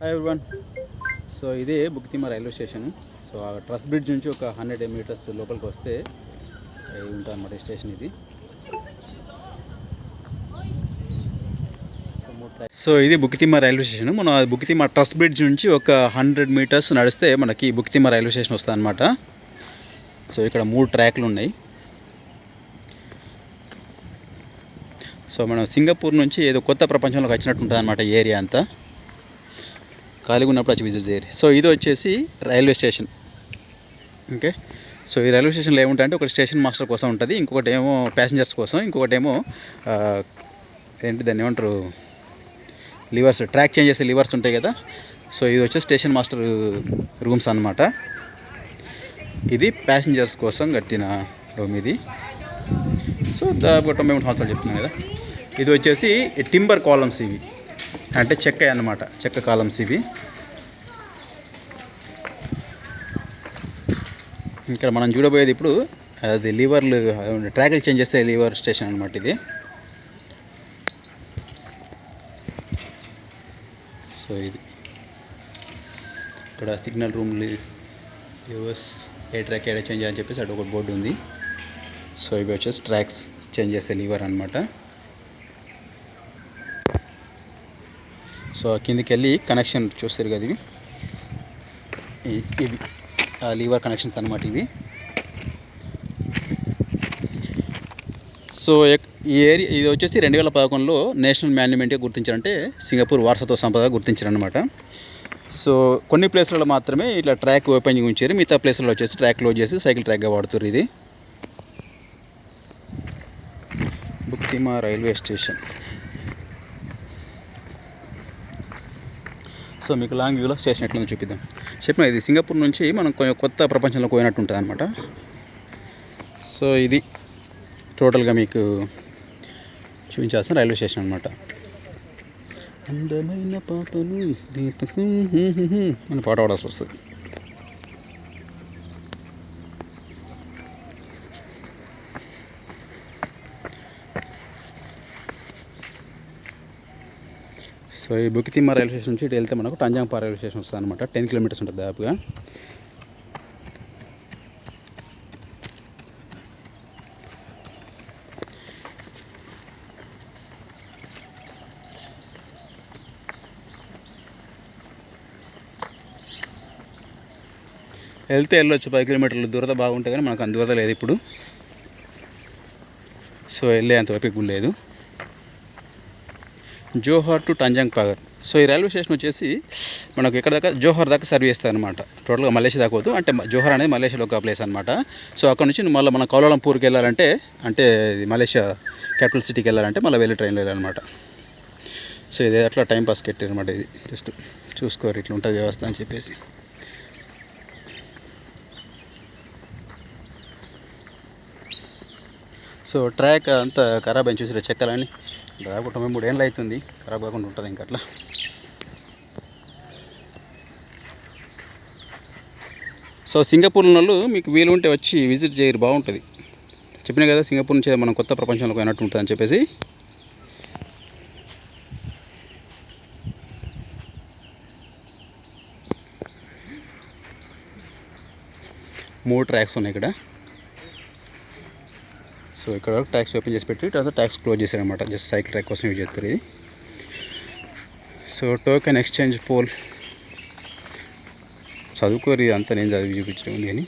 Hi everyone so ఇదే Bukit Timah railway station so ఆ truss bridge నుంచి ఒక హండ్రెడ్ మీటర్స్ లోపలికి వస్తే ఉంటుంది అనమాట ఈ స్టేషన్ ఇది. సో ఇది బుక్తిమ రైల్వే స్టేషన్ మనం బుక్తిమ ట్రస్ బ్రిడ్జ్ నుంచి ఒక హండ్రెడ్ మీటర్స్ నడిస్తే మనకి బుక్తిమ రైల్వే స్టేషన్ వస్తుంది అనమాట సో ఇక్కడ మూడు ట్రాక్లు ఉన్నాయి. సో మనం సింగపూర్ నుంచి ఏదో కొత్త ప్రపంచంలోకి వచ్చినట్టు ఉంటుంది అనమాట ఏరియా అంతా. ఖాళీగా ఉన్నప్పుడు వచ్చి విజిట్ చేయాలి సో ఇది వచ్చేసి రైల్వే స్టేషన్. ఓకే? సో ఈ రైల్వే స్టేషన్లో ఏముంటాయంటే ఒక స్టేషన్ మాస్టర్ కోసం ఉంటుంది. ఇంకొకటి ఏమో ప్యాసింజర్స్ కోసం. ఇంకొకటి ఏమో ఏంటి దాన్ని ఏమంటారు? లివర్స్. ట్రాక్ చేంజ్ చేసే లివర్స్ ఉంటాయి కదా? సో ఇది వచ్చేసి స్టేషన్ మాస్టర్ రూమ్స్ అనమాట ఇది ప్యాసింజర్స్ కోసం కట్టిన రూమ్ ఇది. సో దాదాపు తొంభై మూడు సంవత్సరాలు చెప్తున్నాను కదా. ఇది వచ్చేసి టింబర్ కాలమ్స్ ఇవి. అంటే చెక్క అన్నమాట చెక్క కాలమ్స్ ఇవి. ఇక్కడ మనం చూడబోయేది ఇప్పుడు అది లీవర్లు ట్రాకులు చేంజ్ చేసే లీవర్ స్టేషన్ అనమాట ఇది. సో ఇది. ఇక్కడ సిగ్నల్ రూమ్ లివర్స్ ఏ ట్రాక్ ఏడ చేంజ్ అని చెప్పేసి అటు ఒక బోర్డు ఉంది. సో ఇవి వచ్చేసి ట్రాక్స్ చేంజ్ చేసే లీవర్ అనమాట సో కిందికి వెళ్ళి కనెక్షన్ చూస్తారు కదా ఇవి. ఇవి. ఆ లీవర్ కనెక్షన్స్ అనమాట ఇవి. సో ఈ ఏరియా ఇది వచ్చేసి రెండు వేల పదకొండులో నేషనల్ మాన్యుమెంట్గా గుర్తించారంటే సింగపూర్ వారసత్వ సంపదగా గుర్తించారనమాట సో కొన్ని ప్లేస్లలో మాత్రమే ఇట్లా ట్రాక్ ఓపెన్ ఉంచారు. మిగతా ప్లేస్లలో వచ్చేసి ట్రాక్ క్లోజ్ చేసి సైకిల్ ట్రాక్గా వాడుతారు ఇది. Bukit Timah railway station. So మీకు లాంగ్ వ్యూలో స్టేషన్ చూపిద్దాం. చెప్పిన ఇది సింగపూర్ నుంచి మనం కొంచెం కొత్త ప్రపంచంలో పోయినట్టు ఉంటుంది అనమాట సో ఇది టోటల్గా మీకు చూపించాల్సిన రైల్వే స్టేషన్ అనమాట అందమైన పాటలు మన అని పాట పాడాల్సి వస్తుంది. సో ఈ బుకితిమ్మ రైల్వే స్టేషన్ నుంచి ఇటు వెళ్తే మనకు టంజాంపా రైల్వే స్టేషన్ వస్తుంది అనమాట టెన్ కిలోమీటర్స్ ఉంటుంది దాదాపుగా. వెళ్తే వెళ్ళొచ్చు పది కిలోమీటర్లు దూరత బాగుంటే కానీ మనకు అందువల్ల లేదు ఇప్పుడు. సో వెళ్ళే అంత ఓపిక లేదు. Johor to Tanjong Pagar. So ఈ రైల్వే స్టేషన్ వచ్చేసి మనకు ఎక్కడ దాకా జోహార్ దాకా సర్వీస్ చేస్తుంది అనమాట టోటల్గా మలేషియా దాకా పోదు అంటే జోహార్ అనేది మలేషియాలో ఒక ప్లేస్ అనమాట సో అక్కడ నుంచి మళ్ళీ మన కౌలాలంపూర్కి వెళ్ళాలంటే అంటే మలేషియా క్యాపిటల్ సిటీకి వెళ్ళాలంటే మళ్ళీ వెళ్ళి ట్రైన్లో వెళ్ళాలన్నమాట. సో ఇది అట్లా టైం పాస్ అనమాట ఇది. జస్ట్ చూసుకోరు ఇట్లా ఉంటుంది వ్యవస్థ అని చెప్పేసి. సో ట్రాక్ అంతా ఖరాబ్ అని చూసారు చెక్కలని దాదాపు తొంభై మూడు ఏళ్ళు అవుతుంది. ఖరాబ్ కాకుండా ఉంటుంది ఇంకా అట్లా. సో సింగపూర్ వాళ్ళు మీకు వీలు ఉంటే వచ్చి విజిట్ చేయరు బాగుంటుంది. చెప్పినా కదా సింగపూర్ నుంచి మనం కొత్త ప్రపంచంలోకి అయినట్టు ఉంటుంది అని చెప్పేసి. మూడు ట్రాక్స్ ఉన్నాయి ఇక్కడ. సో ఇక్కడ వరకు ట్యాక్స్ ఓపెన్ చేసి పెట్టి తర్వాత ట్యాక్స్ క్లోజ్ చేశారనమాట జస్ట్ సైకిల్ ట్రాక్ కోసం యూజ్ చేస్తారు ఇది. So token exchange pole. చదువుకోరు ఇది అంతా నేను చదివి చూపించడం ఉంది కానీ.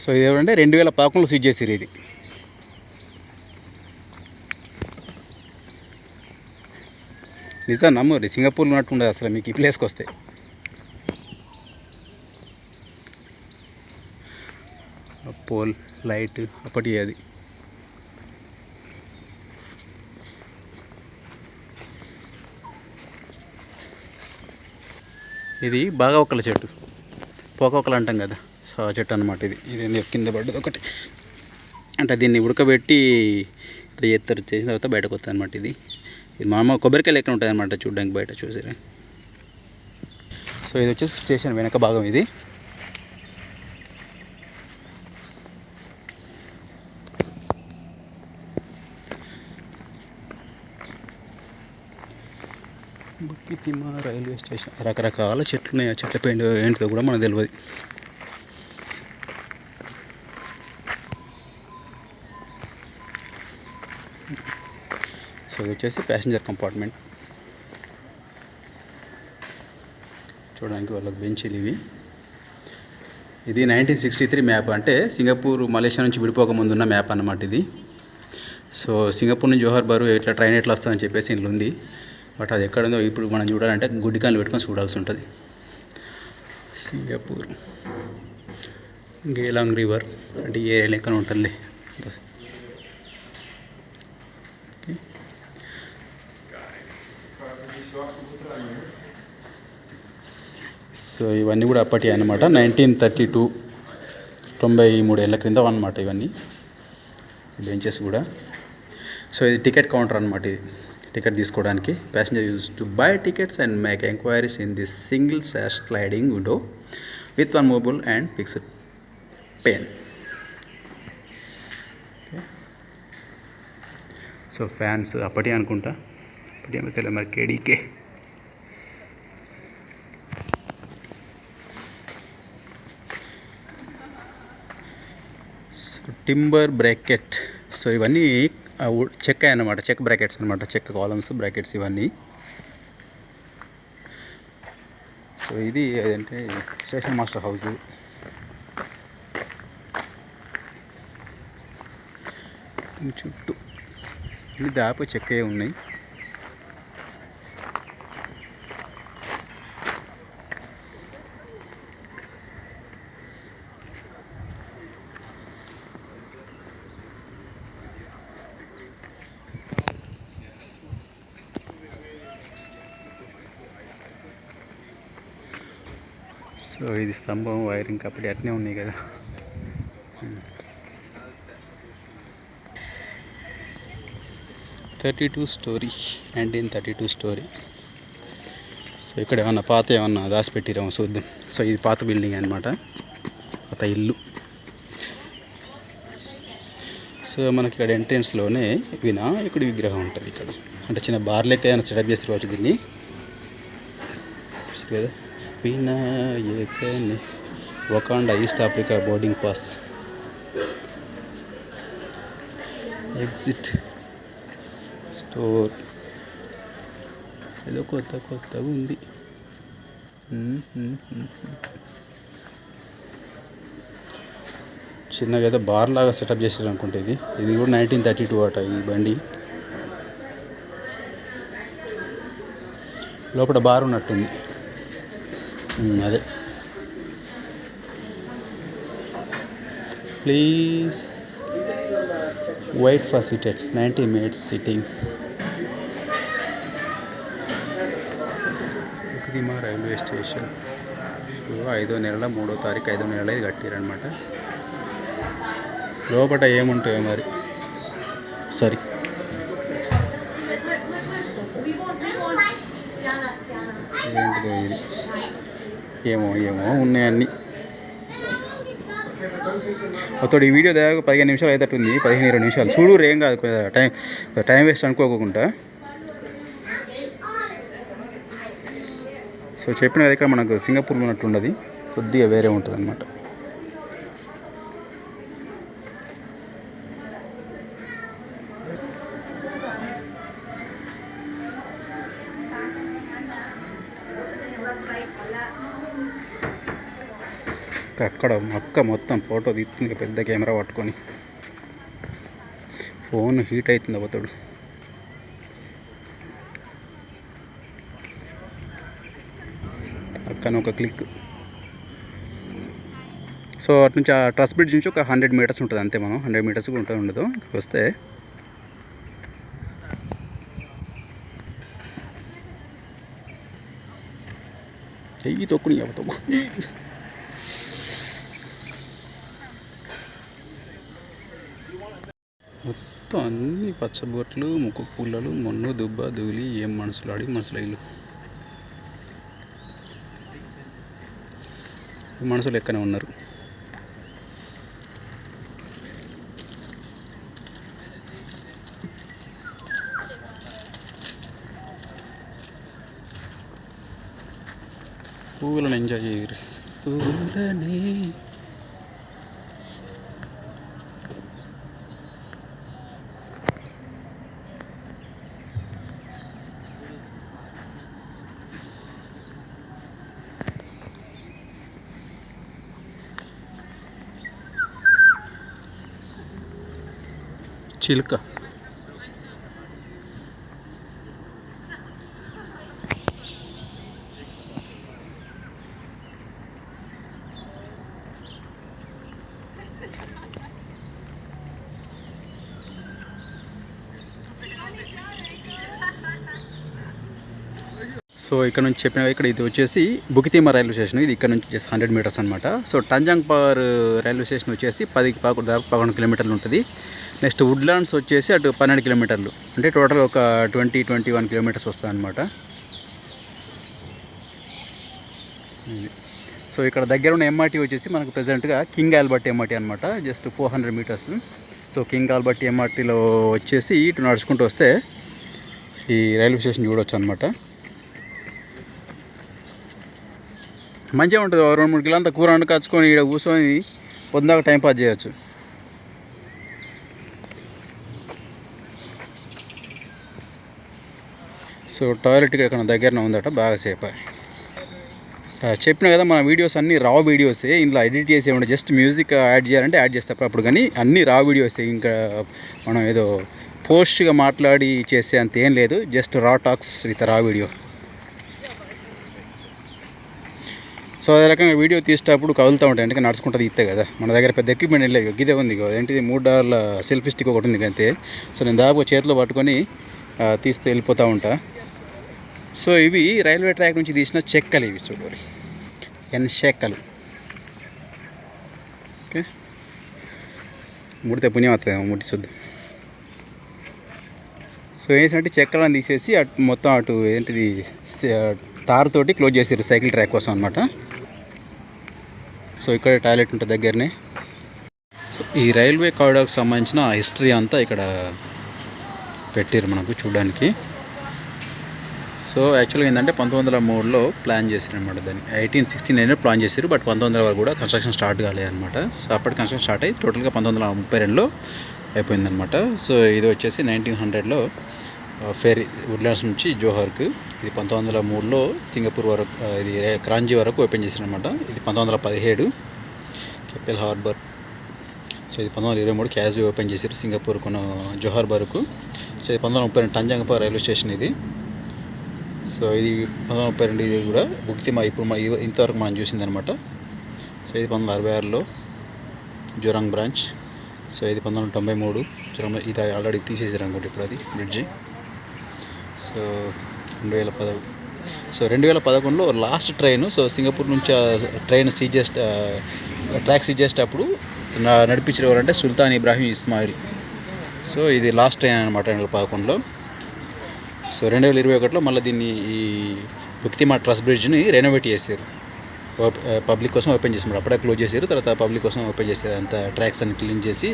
సో ఇది ఏమంటే రెండు వేల పదకొండులో స్విచ్ చేసారు ఇది. నిజం నమ్మరు సింగపూర్లో ఉన్నట్టు ఉండదు అసలు మీకు ఈ ప్లేస్కి వస్తే. పోల్ లైట్ అప్పటి అది. ఇది బాగా ఒకల చెట్టు. పోకొకలు అంటాం కదా సో చెట్టు అనమాట ఇది. ఇది కింద పడ్డది ఒకటి. అంటే దీన్ని ఉడకబెట్టి ఇట్లా చేస్తారు చేసిన తర్వాత బయటకు వస్తుంది అనమాట ఇది. ఇది మామ కొబ్బరికాయలు లెక్క ఉంటుంది అనమాట చూడడానికి బయట చూసిరా సో ఇది వచ్చేసి స్టేషన్ వెనక భాగం ఇది. బుక్కితిమ రైల్వే స్టేషన్ రకరకాల చెట్లు ఉన్నాయి ఆ చెట్ల పేరు ఏంటిదో కూడా మనకు తెలియదు ఇది వచ్చేసి ప్యాసింజర్ కంపార్ట్మెంట్ చూడడానికి వాళ్ళకి బెంచీలు ఇవి. ఇది నైన్టీన్ సిక్స్టీ త్రీ మ్యాప్ అంటే సింగపూర్ మలేషియా నుంచి విడిపోక ముందున్న మ్యాప్ అన్నమాట ఇది. సో సింగపూర్ నుంచి జోహర్ బారు ఎట్లా ట్రైన్ ఎట్లా వస్తుందని చెప్పేసి ఇందులో ఉంది. బట్ అది ఎక్కడ ఉందో ఇప్పుడు మనం చూడాలంటే గుడ్డికాయలు పెట్టుకొని చూడాల్సి ఉంటుంది. సింగపూర్. గేలాంగ్ రివర్ అంటే ఏ లెక్కన ఉంటుంది బస్ ఓకే. సో ఇవన్నీ కూడా అప్పటి అనమాట నైన్టీన్ థర్టీ టూ తొంభై మూడు ఏళ్ళ క్రింద అనమాట ఇవన్నీ. బెంచెస్ కూడా. సో ఇది టికెట్ కౌంటర్ అనమాట ఇది. టికెట్ తీసుకోవడానికి. Passenger used to buy tickets and make enquiries in this single sash sliding window with one mobile and fixed pane so fans అప్పటి అనుకుంటా. అప్పటి ఏమో మరి KDK so timber bracket so ఇవన్నీ చెక్క అనమాట చెక్క బ్రాకెట్స్ అనమాట చెక్క కాలమ్స్ బ్రాకెట్స్ ఇవన్నీ. సో ఇది ఏదంటే స్టేషన్ మాస్టర్ హౌస్. చుట్టూ ఇది దాపు చెక్కే ఉన్నాయి. ఇది స్తంభం వైరింగ్ అప్పుడు అట్నే ఉన్నాయి కదా. Thirty two story nineteen thirty two story. So ఇక్కడ ఏమన్నా పాత ఏమన్నా దాచిపెట్టిరేమో చూద్దాం. సో ఇది పాత బిల్డింగ్ అనమాట పాత ఇల్లు. సో మనకి ఇక్కడ ఎంట్రన్స్లోనే వినాయకుడి విగ్రహం ఉంటుంది ఇక్కడ. అంటే చిన్న బార్లెక్క ఏమైనా సెటప్ చేసి దీన్ని. కదా? వినాయకని Wakanda East Africa boarding pass. Exit. Store. ఏదో కొత్త కొత్తగా ఉంది. చిన్నగా అయితే బార్ లాగా సెటప్ చేసారు అనుకుంటే ఇది. ఇది కూడా నైన్టీన్ థర్టీ టూ అట ఈ బండి. లోపల బార్ ఉన్నట్టుంది. అదే. Please wait for seated ninety minutes sitting కుకుదిమా railway station. ఐదో నెలల మూడో తారీఖు ఐదో నెలల ఇది కట్టారనమాట లోపల ఏముంటాయో మరి? సరే ఏంటిదో ఇది? ఏమో ఏమో ఉన్నాయన్నీ అతడు ఈ వీడియో దాకా పదిహేను నిమిషాలు అయ్యేటట్టుంది పదిహేను ఇరవై నిమిషాలు. చూడు ఏం కాదు టైం టైం వేస్ట్ అనుకోకుండా. సో చెప్పిన ఇక్కడ మనకు సింగపూర్లో ఉన్నట్టు ఉండదు కొద్దిగా వేరే ఉంటుంది అనమాట అక్కడ అక్క మొత్తం ఫోటో తీస్తుంది పెద్ద కెమెరా పట్టుకొని. ఫోన్ హీట్ అవుతుంది అవతడు అక్కన ఒక క్లిక్. సో అటు నుంచి ఆ ట్రస్ బ్రిడ్జ్ నుంచి ఒక హండ్రెడ్ మీటర్స్ ఉంటుంది అంతే మనం. హండ్రెడ్ మీటర్స్ కూడా ఉంటుంది ఉండదు. వస్తే. ఈ తొక్కుని అవ మొత్తం అన్ని పచ్చబొట్లు ముక్కు పుల్లలు మొన్ను దుబ్బ ధూళి ఏం మనసులు అడిగి మనసులు ఇల్లు. మనసులు ఎక్కనే ఉన్నారు. పువ్వులను ఎంజాయ్ చేయరు. పువ్వులని చిలుక. సో ఇక్కడ నుంచి చెప్పిన ఇక్కడ ఇది వచ్చేసి బుకితీమ రైల్వే స్టేషన్. ఇది ఇక్కడ నుంచి వచ్చేసి హండ్రెడ్ మీటర్స్ అనమాట so Tanjong Pagar railway station వచ్చేసి పది పదకొండు దాకా పదకొండు కిలోమీటర్లు ఉంటుంది. నెక్స్ట్ వుడ్లాండ్స్ వచ్చేసి అటు పన్నెండు కిలోమీటర్లు. అంటే టోటల్ ఒక ట్వంటీ ట్వంటీ వన్ కిలోమీటర్స్ వస్తుంది అనమాట సో ఇక్కడ దగ్గర ఉన్న ఎంఆర్టీ వచ్చేసి మనకు ప్రజెంట్గా కింగ్ ఆల్బర్ట్ ఎంఆర్టీ అనమాట just four hundred metres. So King Albert ఎంఆర్టీలో వచ్చేసి ఇటు నడుచుకుంటూ వస్తే ఈ రైల్వే స్టేషన్ చూడవచ్చు అనమాట మంచిగా ఉంటుంది. రెండు మూడు కిలో అంతా కూర వండు కచ్చుకొని ఇక్కడ కూర్చొని పొందాక టైం పాస్ చేయొచ్చు. సో టాయిలెట్ ఇక్కడ దగ్గరనే ఉందట బాగా సేపు. చెప్పిన కదా మన వీడియోస్ అన్నీ రా వీడియోసే ఇంట్లో ఎడిట్ చేసి ఏమంటే జస్ట్ మ్యూజిక్ యాడ్ చేయాలంటే యాడ్ చేస్తే. అప్పుడు కానీ అన్నీ రా వీడియోసే ఇంకా మనం ఏదో పోస్ట్గా మాట్లాడి చేసే అంత ఏం లేదు just raw talks with raw video so అదే రకంగా వీడియో తీసేటప్పుడు కదులుతూ ఉంటాయి అంటే నడుచుకుంటుంది ఇస్తే కదా. మన దగ్గర పెద్ద ఎక్విప్మెంట్ వెళ్ళేవి ఇదే ఉంది ఏంటిది మూడు డాలర్ల సెల్ఫీ స్టిక్ ఒకటి ఉంది అంతే. సో నేను దాదాపు చేతిలో పట్టుకొని తీస్తే వెళ్ళిపోతూ ఉంటాను సో ఇవి రైల్వే ట్రాక్ నుంచి తీసిన చెక్కలు ఇవి చూడండి ఎన్ చెక్కలు. ఓకే. ముడితే పుణ్యం వస్తుంది ముడి చూద్దాం సో ఏంటంటే చెక్కలను తీసేసి అటు మొత్తం అటు ఏంటిది తారుతోటి క్లోజ్ చేసారు సైకిల్ ట్రాక్ కోసం అనమాట సో ఇక్కడ టాయిలెట్ ఉంటుంది దగ్గరనే. సో ఈ రైల్వే కారిడార్కి సంబంధించిన హిస్టరీ అంతా ఇక్కడ పెట్టారు మనకు చూడడానికి. సో యాక్చువల్గా ఏంటంటే పంతొమ్మిది వందల మూడులో ప్లాన్ చేశారు అనమాట దాన్ని. ఎయిటీన్ సిక్స్టీ నైన్లో ప్లాన్ చేశారు బట్ పంతొమ్మిది వందల వరకు కూడా కన్స్ట్రక్షన్ స్టార్ట్ కాలేదన్నమాట. సో అప్పటి కన్స్ట్రక్షన్ స్టార్ట్ అయ్యి టోటల్గా పంతొమ్మిది వందల ముప్పై రెండులో అయిపోయిందనమాట సో ఇది వచ్చేసి నైన్టీన్ హండ్రెడ్లో ఫెరీ వుడ్లాండ్స్ నుంచి జోహార్కు. ఇది పంతొమ్మిది వందల మూడులో సింగపూర్ వరకు ఇది క్రాంజీ వరకు ఓపెన్ చేశారనమాట ఇది పంతొమ్మిది వందల పదిహేడు కెపెల్ హార్బర్. సో ఇది పంతొమ్మిది వందల ఇరవై మూడు క్యాజీ ఓపెన్ చేశారు సింగపూర్ కొన జోహార్ వరకు సో ఇది పంతొమ్మిది వందల ముప్పై రెండు టంజంగపా రైల్వే స్టేషన్ ఇది. సో ఇది పంతొమ్మిది ముప్పై రెండు ఇది కూడా బుక్తిమా ఇప్పుడు మన ఇది- ఇంతవరకు మనం చూసిందనమాట సో ఇది పంతొమ్మిది అరవై ఆరులో జోరాంగ్ బ్రాంచ్. సో ఇది పంతొమ్మిది వందల తొంభై మూడు జోరాంగ్ ఇది ఆల్రెడీ తీసేసారు అనుకోండి ఇప్పుడు అది బ్రిడ్జి. సో రెండు వేల పద సో రెండు వేల పదకొండులో లాస్ట్ ట్రైన్ సో సింగపూర్ నుంచి ట్రైన్ సీజ్ ట్రాక్ సీజ్ చేసేటప్పుడు నా- నడిపించిన ఎవరంటే సుల్తాన్ ఇబ్రాహీం ఇస్మాయిల్. సో ఇది లాస్ట్ ట్రైన్ అనమాట రెండు వేల పదకొండులో. సో రెండు వేల ఇరవై ఒకటిలో మళ్ళీ దీన్ని ఈ భక్తిమా ట్రస్ట్ బ్రిడ్జ్ని రెనోవేట్ చేశారు. పబ్లిక్ కోసం ఓపెన్ చేసారు అప్పుడే క్లోజ్ చేశారు. తర్వాత పబ్లిక్ కోసం ఓపెన్ చేశారు అంత ట్రాక్స్ అన్ని క్లీన్ చేసి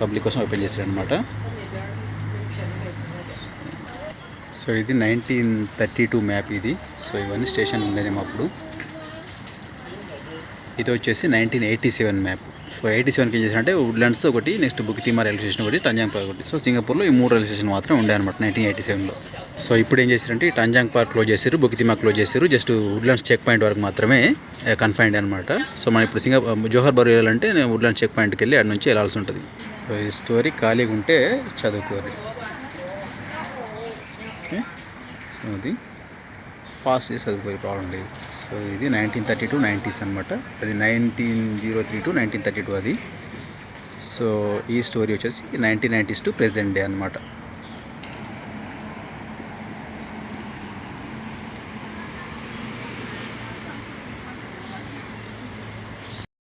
పబ్లిక్ కోసం ఓపెన్ చేశారు అనమాట సో ఇది నైన్టీన్ థర్టీ టూ మ్యాప్ ఇది. సో ఇవన్నీ స్టేషన్ ఉండేనేమో అప్పుడు. ఇది వచ్చేసి nineteen eighty seven map so eighty సెవెన్కి ఏం చేశారంటే వుడ్లాండ్స్ ఒకటి నెక్స్ట్ బుక్తిమా రైల్వే స్టేషన్ ఒకటి టంజాంగ్ ఒకటి. సో సింగపూర్లో ఈ మూడు రైల్వే స్టేషన్ మాత్రం ఉండే అనమాట నైన్టీన్ ఎయిటీ సెవెన్లో సో ఇప్పుడు ఏం చేశారంటే ఈ టంజాంగ్ పార్క్ క్లోజ్ చేశారు బుకితిమా క్లోజ్ చేశారు జస్ట్ వుడ్లాండ్స్ చెక్ పాయింట్ వరకు మాత్రమే కన్ఫైన్డ్ అనమాట సో మనం ఇప్పుడు సింగ జోహర్ బరు వెళ్ళాలంటే నేను వుడ్లాండ్స్ చెక్ పాయింట్కి వెళ్ళి అక్కడ నుంచి వెళ్ళాల్సి ఉంటుంది. సో ఈ స్టోరీ ఖాళీగా ఉంటే చదువుకోవాలి ఓకే? సో అది పాస్ చేసి చదువుకోవాలి ప్రాబ్లం లేదు. సో ఇది నైన్టీన్ థర్టీ టూ నైంటీస్ అనమాట అది nineteen zero three to nineteen thirty two అది. సో ఈ స్టోరీ వచ్చేసి nineteen nineties to present day అనమాట